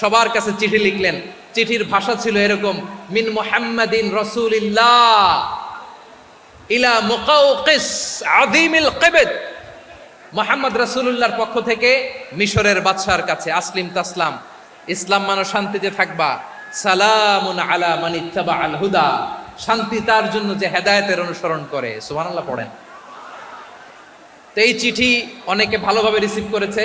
সবার কাছে চিঠি লিখলেন। চিঠির ভাষা ছিল এরকম, মিন মুহাম্মাদিন রাসূলিল্লাহ ইলা মুকাউকিস আযীমিল কিবত। মোহাম্মদ রাসূলুল্লাহর পক্ষ থেকে মিশরের বাদশার কাছে, আসলিম তাসলাম, ইসলাম মানো শান্তিতে থাকবা, সালামুন আলা মান ইত্তাবা আল হুদা। শান্তি তার জন্য যে হেদায়েতের অনুসরণ করে, সুবহানাল্লাহ পড়েন। তো এই চিঠি অনেকে ভালোভাবে রিসিভ করেছে।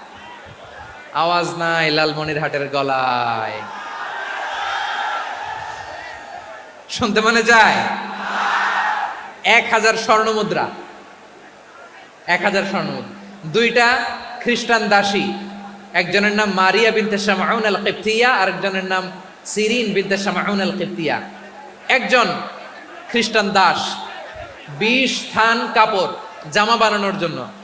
আওয়াজ নাই লালমনিরহাটের গলায়। শুনতে মনে যায়? এক হাজার স্বর্ণ মুদ্রা। এক হাজার স্বর্ণ দুইটা খ্রিস্টান দাসী। একজনের নাম মারিয়া বিনতে শামাউন আল কিপ্তিয়া আরেকজনের নাম সিরিন বিনতে শামাউন আল কিপ্তিয়া একজন খ্রিস্টান দাস, বিশ থান কাপড়, জামা বানানোর জন্য।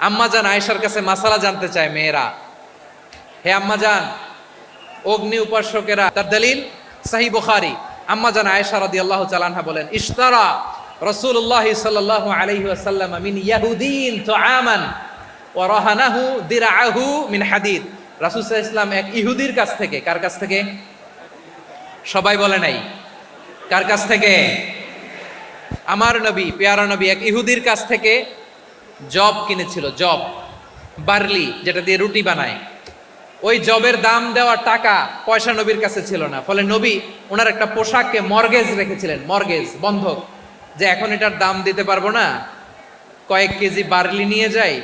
আম্মাজান আয়েশার কাছে মাসালা জানতে চায় মেয়েরা। হে আম্মাজান অগ্নি উপাসকেরা, তার দলিল সাহি বুখারি। আম্মাজান আয়েশা রাদিয়াল্লাহু তাআলা বলেন, ইশতারা রাসূলুল্লাহ সাল্লাল্লাহু আলাইহি ওয়াসাল্লাম মিন ইয়াহুদিন তুআমান ওয়া রাহানাহু দিরআহু মিন হাদিদ। রাসূল সাল্লাল্লাহু এক ইহুদির কাছ থেকে, কার কাছ থেকে? সবাই বলে নাই। কার কাছ থেকে? আমার নবী, পেয়ারা নবী, এক ইহুদির কাছ থেকে জব কিনেছিল, জব। বার্লি, যেটা দিয়ে রুটি বানায়। ওই জবের দাম দেওয়ার টাকা পয়সা নবীর কাছে ছিল না। ফলে নবী ওনার একটা পোশাককে মর্গেজ রেখেছিলেন, মর্গেজ, বন্ধক। যে এখন এটার দাম দিতে পারব না। কয়েক কেজি বার্লি নিয়ে যাই।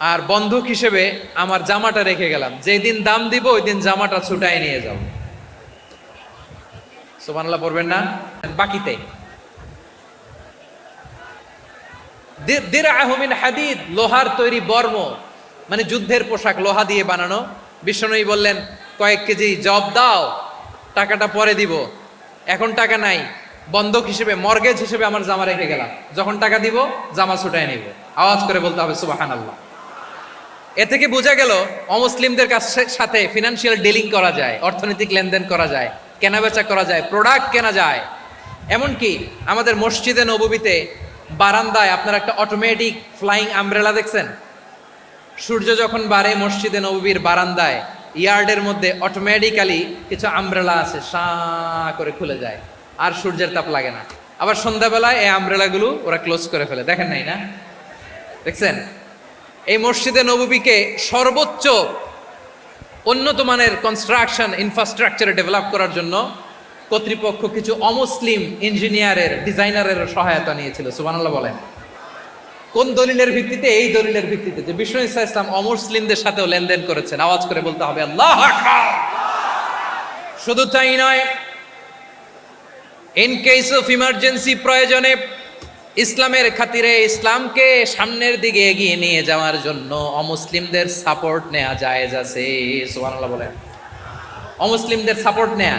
আর বন্ধক হিসেবে আমার জামাটা রেখে গেলাম। যেদিন দাম দিব, ওই দিন জামাটা ছুটাই নিয়ে যাও সুবহানাল্লাহ পড়বেন না? বাকিতে। হাদিদ, লোহার তৈরি বর্ম মানে যুদ্ধের পোশাক, লোহা দিয়ে বানানো। বললেন, কয়েক কেজি জব দাও, টাকাটা পরে দিব। এখন টাকা নাই, বন্ধক হিসেবে, মর্গেজ হিসেবে আমার জামা রেখে গেলাম। যখন টাকা দিব, জামা ছুটাই নিব। আওয়াজ করে বলতে হবে, সুবহানাল্লাহ। এ থেকে বোঝা গেল, অমুসলিমদের কাছে সাথে ফিনান্সিয়াল ডিলিং করা যায়, অর্থনৈতিক লেনদেন করা যায়, কেনাবেচা করা যায় প্রোডাক্ট কেনা যায়। এমনকি আমাদের মসজিদে নববীতে বারান্দায় আপনার একটা অটোমেটিক ফ্লাইং আমব্রেলা দেখছেন? সূর্য যখন বাড়ে মসজিদে নববীর বারান্দায়, ইয়ার্ডের মধ্যে অটোমেটিক্যালি কিছু আমব্রেলা আছে, সা করে খুলে যায়। আর সূর্যের তাপ লাগে না। আবার সন্ধ্যাবেলায় এই আমব্রেলাগুলো ওরা ক্লোজ করে ফেলে। দেখেন নাই না? দেখছেন? এই মসজিদে নববীকে সর্বোচ্চ উন্নত মানের কনস্ট্রাকশন ইনফ্রাস্ট্রাকচারে ডেভেলপ করার জন্য কর্তৃপক্ষ কিছু অমুসলিম ইঞ্জিনিয়ারের, ডিজাইনারের সহায়তা নিয়েছিল, সুবহানাল্লাহ বলেন। কোন দলিলের ভিত্তিতে? এই দলিলের ভিত্তিতে যে বিষ্ণু ইসা ইসলাম অমুসলিমদের সাথেও লেনদেন করেছেন। আওয়াজ করে বলতে হবে, আল্লাহ শুধু তাই নয় ইন কেস অফ ইমার্জেন্সি প্রয়োজনে ইসলামের খাতিরে ইসলামকে সামনের দিকে এগিয়ে নিয়ে যাওয়ার জন্য অমুসলিমদের সাপোর্ট নেওয়া জায়েজ আছে, সুবহানাল্লাহ বলেন। অমুসলিমদের সাপোর্ট নেয়া।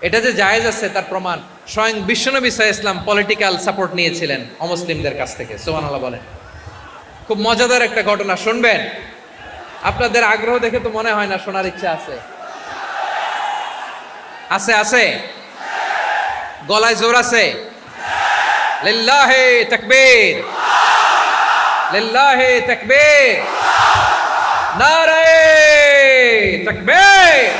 এটা যে জায়েজ আছে তার প্রমাণ, স্বয়ং বিশ্বনবী সাহা ইসলাম পলিটিক্যাল সাপোর্ট নিয়েছিলেন অমুসলিমদের কাছ থেকে সোহান আল্লাহ বলেন। খুব মজাদার একটা ঘটনা, শুনবেন? আপনাদের আগ্রহ দেখে তো মনে হয় না শোনার ইচ্ছা আছে। আছে আছে? গলায় জোর আছে? লিল্লাহে তাকবীর। লিল্লাহে তাকবীর। নারায়ে তাকবীর।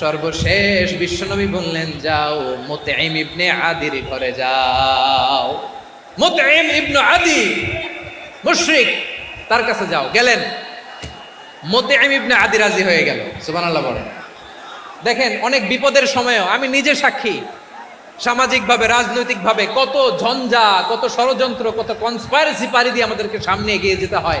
সর্বশেষ বিশ্বনবী বললেন, যাও মোতেইম ইবনে আদির ঘরে যাও। মোতেইম ইবনে আদি, মুশরিক, তার কাছে যাও। গেলেন। মোতেইম ইবনে আদি রাজি হয়ে গেল। সুবহানাল্লাহ বলেন। দেখেন, অনেক বিপদের সময়ও আমি নিজে সাক্ষী। সামাজিকভাবে, রাজনৈতিকভাবে কত ঝঞ্ঝা, কত ষড়যন্ত্র, কত কনস্পাইরেসি পারি দিয়ে আমাদেরকে সামনে এগিয়ে যেতে হয়।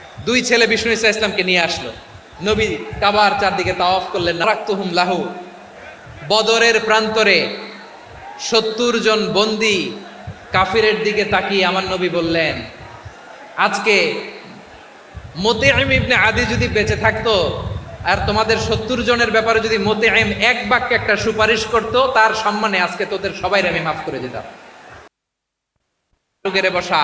দুই ছেলে বিষ্ণু ইসা ইসলামকে নিয়ে আসলো। নবী কাবার চারদিকে তাওয়াফ করলেন রাক্তুহুম লাহু। বদরের প্রান্তরে সত্তর জন বন্দি কাফিরের দিকে তাকিয়ে আমার নবী বললেন, আজকে মতে ইবনে আদি যদি বেঁচে থাকতো আর তোমাদের সত্তর জনের ব্যাপারে যদি মতে এক বাক্যে একটা সুপারিশ করতো, তার সম্মানে আজকে তোদের সবাই আমি মাফ করে দিতাম। বসা।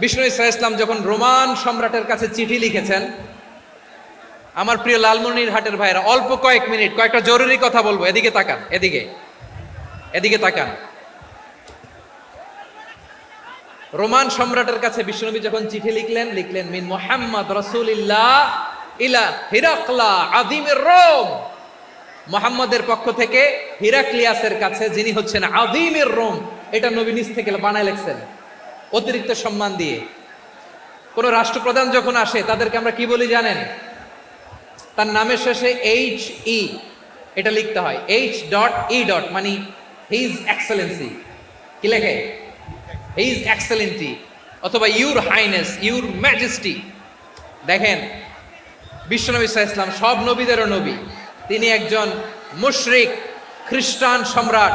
বিষ্ণু ইসা ইসলাম যখন রোমান সম্রাটের কাছে চিঠি লিখেছেন, আমার প্রিয় লালমনির হাটের ভাইরা অল্প কয়েক মিনিট, কয়েকটা জরুরি কথা বলব, এদিকে তাকান, এদিকে এদিকে তাকান। রোমান সম্রাটের কাছে বিশ্বনবী যখন চিঠি লিখলেন লিখলেন, মিন মোহাম্মদ রসুলিল্লাহ ইলা হিরাকলা আদিমের রোম। মোহাম্মদের পক্ষ থেকে হিরাক্লিয়াসের কাছে যিনি হচ্ছেন আদিমের রোম, এটা নবী নিজ থেকে বানায় লেখছেন। অতিরিক্ত সম্মান দিয়ে। কোন রাষ্ট্রপ্রধান যখন আসে, তাদেরকে আমরা কি বলি জানেন? তার নামের শেষে এইচ ই এটা লিখতে হয়। এইচ ডট ই ডট মানে হিজ এক্সেলেন্সি কি লেখে? হিজ এক্সেলেন্টি অথবা ইউর হাইনেস ইউর ম্যাজেস্টি দেখেন, বিশ্বনবী ইসলাম সব নবীদেরও নবী। তিনি একজন মুশরিক, খ্রিস্টান সম্রাট।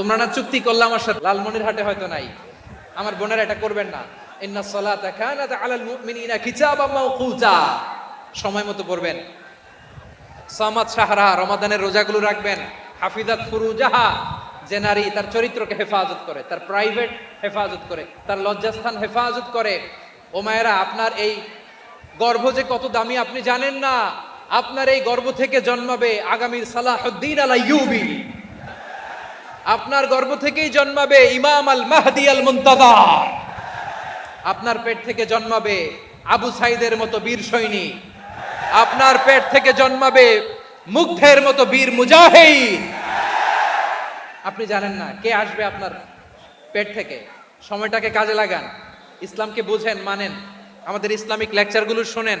তোমরা না চুক্তি করলে আমার সাথে। লালমনির হাটে হয়তো নাই। আমার বোনেরা এটা করবেন না। ইন্না সালাতা কানাত আলাল মুমিনিনা কিতাবাম মাওকুতা। সময় মতো পড়বেন। সামাদ সাহারা রমাদানের রোজাগুলো রাখবেন। হাফিজাত ফুরুজাহা, যে নারী তার চরিত্রকে হেফাজত করে, তার প্রাইভেট হেফাজত করে, তার লজ্জাস্থান হেফাজত করে। ও মায়েরা, আপনার এই গর্ভ যে কত দামি, আপনি জানেন না? আপনার এই গর্ভ থেকে জন্মাবে আগামী সালাহুদ্দিন আলা ইউবি আপনার গর্ভ থেকেই জন্মাবে ইমাম আল মাহদি আল মুন্তাদা আপনার পেট থেকে জন্মাবে আবু সাইদের মতো বীর সৈনিক আপনার পেট থেকে জন্মাবে মুগ্ধের মতো বীর মুজাহিদ। আপনি জানেন না কে আসবে আপনার পেট থেকে? সময়টাকে কাজে লাগান। ইসলামকে বুঝেন, মানেন। আমাদের ইসলামিক লেকচারগুলো শোনেন।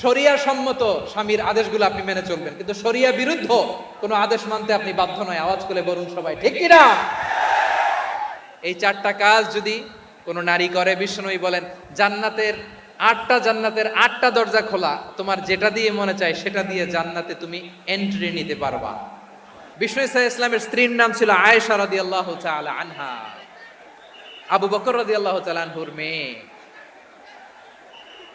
শরিয়া সম্মত স্বামীর আদেশগুলো আপনি মেনে চলবেন। কিন্তু শরিয়া বিরুদ্ধ কোনো আদেশ মানতে আপনি বাধ্য নয়। আওয়াজ করে বলুন সবাই, ঠিক কিনা? এই চারটা কাজ যদি কোনো নারী করে, বিষ্ণুই বলেন, জান্নাতের আটটা জান্নাতের আটটা দরজা খোলা, তোমার যেটা দিয়ে মনে চায় সেটা দিয়ে জান্নাতে তুমি এন্ট্রি নিতে পারবা। বিষ্ণু ইসা ইসলামের স্ত্রীর নাম ছিল আয়েশা রাদি আল্লাহ আনহা। আবু বকর রাদি আল্লাহ মেয়ে।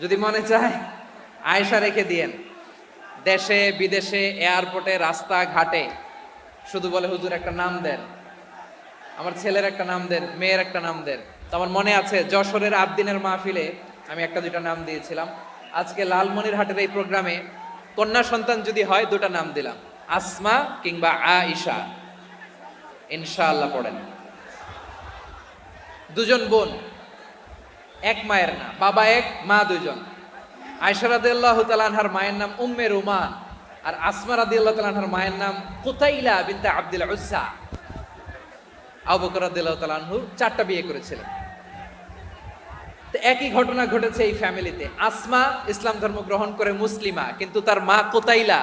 যদি মনে চায়, আয়েশা রেখে দিয়েন। দেশে, বিদেশে, এয়ারপোর্টে রাস্তা ঘাটে শুধু বলে, হুজুর, একটা নাম দেন। আমার ছেলের একটা নাম দেন, মেয়ের একটা নাম দেন। তো আমার মনে আছে, যশোরের আবদিনের মাহফিলে আমি একটা দুটা নাম দিয়েছিলাম। আজকে লালমনির হাটের এই প্রোগ্রামে কন্যা সন্তান যদি হয়, দুটা নাম দিলাম। আসমা কিংবা আইশা ইনশাআল্লাহ পড়েন। দুজন বোন। এক মায়ের না, বাবা এক, মা দুজন আয়সা রাদিয়াল্লাহু তাআলার মায়ের নাম উম্মে রুমান, আর আসমা রাদিয়াল্লাহু তাআলার মায়ের নাম কুতাইলা বিনতে আব্দুল উজ্জা। আবু বকর রাদিয়াল্লাহু তাআলাহু চারটা বিয়ে করেছিলেন। তো একই ঘটনা ঘটেছে এই ফ্যামিলিতে। আসমা ইসলাম ধর্ম গ্রহণ করে মুসলিমা, কিন্তু তার মা কোতাইলা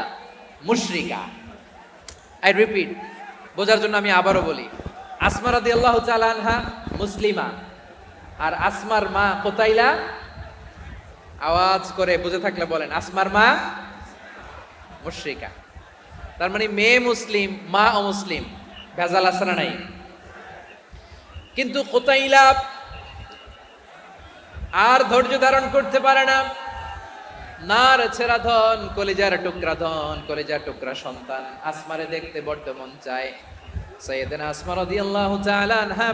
মুশরিকা। আই রিপিট বোঝার জন্য আমি আবারও বলি, আসমা রাদিয়াল্লাহু তাআলা আনহা মুসলিমা। আর আসমার মা কোতাইলা? আওয়াজ করে বুঝে থাকলে বলেন, আসমার মা মুশরিকা। তার মানে মেয়ে মুসলিম, মা ও মুসলিম ভেজাল না নাই? কিন্তু কোতাইলা আর ধৈর্য ধারণ করতে পারে না। নার ছেড়া ধন, কলিজার টুকরা ধন, কলিজার টুকরা সন্তান। আসমারে দেখতে বড্ড মন চায়। সৈয়দিন আসমা রাদিয়াল্লাহু তাআলা আনহা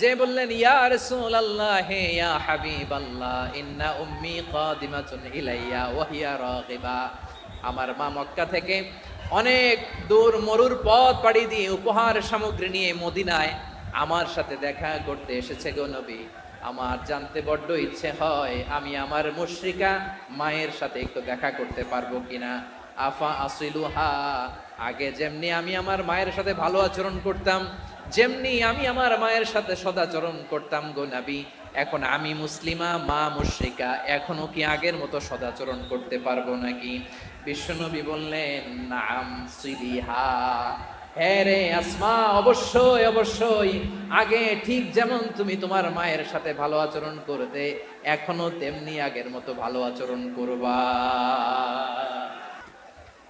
যে বললেন, ইয়া রাসূলুল্লাহ হে ইয়া হাবিবাল্লাহ, ইন্না উম্মি কাদিমাতুন ইলাইয়া, ওয়া হিয়া রাগিবা। আমার মা মক্কা থেকে অনেক দূর মরুর পথ পাড়ি দিয়ে উপহার সামগ্রী নিয়ে মদিনায় আমার সাথে দেখা করতে এসেছে গো নবী। আমার জানতে বড্ড ইচ্ছে হয় আমি আমার মুশরিকা মায়ের সাথে একটু দেখা করতে পারব কিনা। আফা আসিলুহা, আগে যেমনি আমি আমার মায়ের সাথে ভালো আচরণ করতাম যেমনি আমি আমার মায়ের সাথে সদাচরণ করতাম গো নাবি, এখন আমি মুসলিমা, মা মুশরিকা, এখনও কি আগের মতো সদাচরণ করতে পারব নাকি? বিশ্বনবী বললেন, নাম সিরিহা। হ্যাঁ রে আসমা, অবশ্যই অবশ্যই। আগে ঠিক যেমন তুমি তোমার মায়ের সাথে ভালো আচরণ করতে, এখনও তেমনি আগের মতো ভালো আচরণ করবা।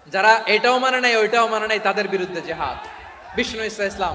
যারা এটাও মানে নাই, ওইটাও মানে নাই, তাদের বিরুদ্ধে জেহাদ। বিষ্ণু ইসা ইসলাম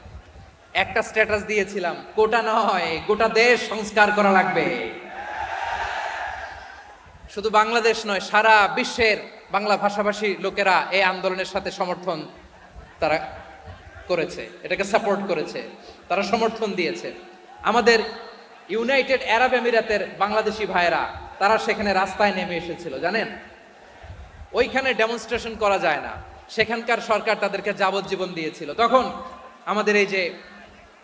একটা স্ট্যাটাস দিয়েছিলাম কোটা নয়, গোটা দেশ সংস্কার করা লাগবে। শুধু বাংলাদেশ নয়, সারা বিশ্বের বাংলা ভাষাভাষী লোকেরা এই আন্দোলনের সাথে সমর্থন তারা করেছে, এটাকে সাপোর্ট করেছে, তারা সমর্থন দিয়েছে। আমাদের ইউনাইটেড আরব আমিরাতের বাংলাদেশি ভাইয়েরা, তারা সেখানে রাস্তায় নেমে এসেছিল, জানেন? ওইখানে ডেমনস্ট্রেশন করা যায় না। সেখানকার সরকার তাদেরকে যাবজ্জীবন দিয়েছিল। তখন আমাদের এই যে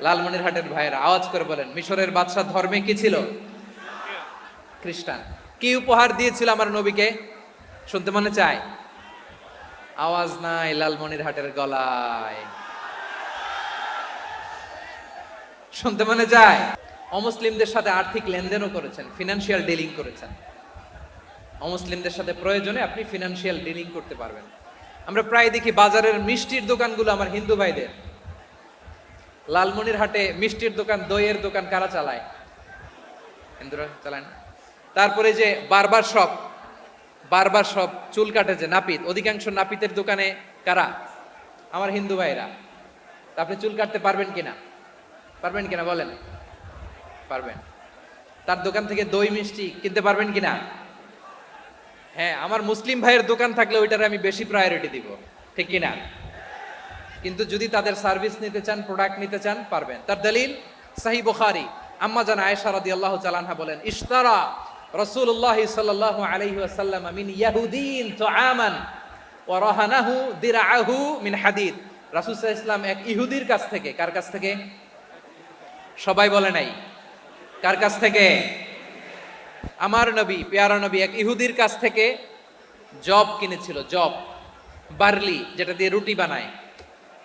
লালমনিরহাটের ভাইয়েরা, আওয়াজ করে বলেন, মিশরের বাদশাহ ধর্মে কি ছিল? খ্রিস্টান। কি উপহার দিয়েছিল আমার নবীকে? শুনতে মনে চায়? আওয়াজ নাই লালমনিরহাটের গলায়। শুনতে মনে যায় অমুসলিমদের সাথে আর্থিক লেনদেনও করেছেন ফিনান্সিয়াল ডিলিং করেছেন। অমুসলিমদের সাথে প্রয়োজনে আপনি ফিনান্সিয়াল ডিলিং করতে পারবেন। আমরা প্রায় দেখি বাজারের মিষ্টির দোকানগুলো আমার হিন্দু ভাইদের। লালমনির হাটে মিষ্টির দোকান, দইয়ের দোকান কারা চালায়? হিন্দুরা চালায় না? তারপরে যে বারবার শপ বারবার শপ চুল কাটে যে নাপিত, অধিকাংশ নাপিতের দোকানে কারা? আমার হিন্দু ভাইরা। আপনি চুল কাটতে পারবেন কিনা? পারবেন কিনা বলেন? পারবেন। তার দোকান থেকে দই, মিষ্টি কিনতে পারবেন কিনা? হ্যাঁ আমার মুসলিম ভাইয়ের দোকান থাকলে ওইটারে আমি বেশি প্রায়োরিটি দিব। ঠিক কিনা? কিন্তু যদি তাদের সার্ভিস নিতে চান, প্রোডাক্ট নিতে চান, পারবেন। তার দলিল, সাহি বুখারি। আম্মা জান আয়েশা রাদিয়াল্লাহু তাআলা বলেন, ইশতারা রাসূলুল্লাহ সাল্লাল্লাহু আলাইহি ওয়াসাল্লাম মিন ইয়াহুদিন তুআমান ওয়া রাহানাহু দিরআহু মিন হাদিদ। রাসূল সাল্লাল্লাহু এক ইহুদির কাছ থেকে, কার কাছ থেকে? সবাই বলে নাই। কার কাছ থেকে? আমার নবী, পেয়ারা নবী এক ইহুদির কাছ থেকে জব কিনেছিল, জব, বার্লি, যেটা দিয়ে রুটি বানায়।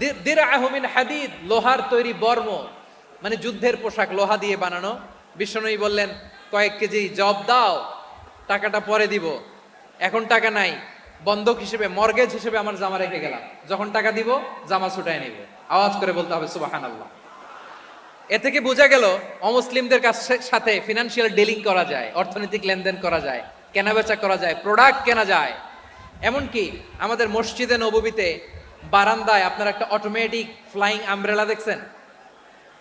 দি- দিরআহু মিন হাদিদ, লোহার তৈরি বর্ম মানে যুদ্ধের পোশাক, লোহা দিয়ে বানানো। বিষ্ণুই বললেন, কয়েক কেজি জব দাও, টাকাটা পরে দিব। এখন টাকা নাই, বন্ধক হিসেবে, মর্গেজ হিসেবে আমার জামা রেখে গেলাম। যখন টাকা দিব, জামা ছুটায় নিব। আওয়াজ করে বলতে হবে, সুবহানাল্লাহ। এ থেকে বোঝা গেল, অমুসলিমদের সাথে ফিনান্সিয়াল ডিলিং করা যায়, অর্থনৈতিক লেনদেন করা যায়, কেনাবেচা করা যায় প্রোডাক্ট কেনা যায়। এমনকি আমাদের মসজিদে, নববীতে বারান্দায় আপনারা একটা অটোমেটিক ফ্লাইং আমব্রেলা দেখছেন?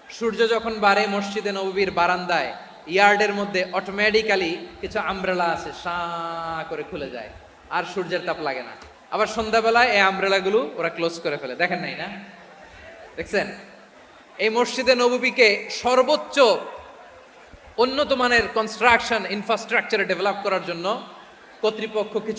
সূর্য যখন বাড়ে মসজিদে নববীর বারান্দায়, ইয়ার্ডের মধ্যে অটোমেটিক্যালি কিছু আমব্রেলা আছে, সা করে খুলে যায়। আর সূর্যের তাপ লাগে না। আবার সন্ধ্যাবেলায় এই আমব্রেলাগুলো ওরা ক্লোজ করে ফেলে। দেখেন নাই না? দেখছেন? এই মসজিদে নববীকে সর্বোচ্চ উন্নত মানের কনস্ট্রাকশন ইনফ্রাস্ট্রাকচারে ডেভেলপ করার জন্য কর্তৃপক্ষ কিছু